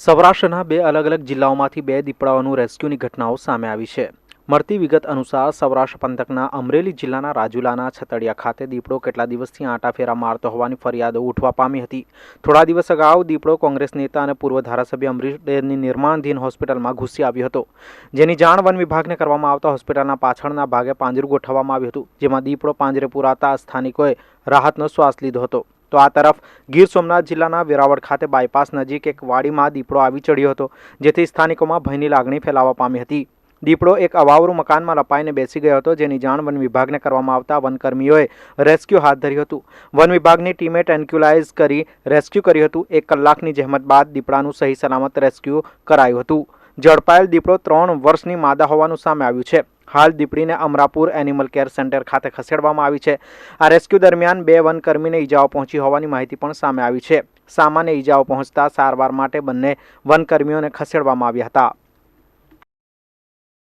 સૌરાષ્ટ્રના બે અલગ અલગ જિલ્લાઓમાંથી બે દીપડાઓનું રેસ્ક્યુની ઘટનાઓ સામે આવી છે. મળતી વિગત અનુસાર સૌરાષ્ટ્ર પંથકના અમરેલી જિલ્લાના રાજુલાના છતડિયા ખાતે દીપડો કેટલા દિવસથી આંટાફેરા મારતો હોવાની ફરિયાદો ઉઠવા પામી હતી. થોડા દિવસ અગાઉ દીપડો કોંગ્રેસ નેતા અને પૂર્વ ધારાસભ્ય અમરીશ નિર્માણધીન હોસ્પિટલમાં ઘૂસી આવ્યો હતો. જેની જાણ વન વિભાગને કરવામાં આવતા હોસ્પિટલના પાછળના ભાગે પાંજરું ગોઠવવામાં આવ્યું હતું, જેમાં દીપડો પાંજરે પુરાતા સ્થાનિકોએ રાહતનો શ્વાસ લીધો હતો. તો આ તરફ ગીર સોમનાથ જિલ્લાના વેરાવળ ખાતે બાયપાસ નજીક એક વાડીમાં દીપડો આવી ચડ્યો હતો, જેથી સ્થાનિકોમાં ભયની લાગણી ફેલાવા પામી હતી. દીપડો એક અવાવરું મકાનમાં લપાઈને બેસી ગયો હતો, જેની જાણ વન વિભાગને કરવામાં આવતા વનકર્મીઓએ રેસ્ક્યુ હાથ ધર્યું હતું. વન વિભાગની ટીમે ટેન્ક્યુલાઇઝ કરી રેસ્ક્યુ કર્યું હતું. એક કલાકની જહેમત બાદ દીપડાનું સહી સલામત રેસ્ક્યુ કરાયું હતું. ઝડપાયેલ દીપડો ત્રણ વર્ષની માદા હોવાનું સામે આવ્યું છે. હાલ દીપડીને અમરાપુર એનિમલ કેર સેન્ટર ખાતે ખસેડવામાં આવી છે. આ રેસ્ક્યુ દરમિયાન બે વનકર્મીને ઈજાઓ પહોંચી હોવાની માહિતી પણ સામે આવી છે. સામાન્ય ઈજાઓ પહોંચતા સારવાર માટે બંને વનકર્મીઓને ખસેડવામાં આવ્યા હતા.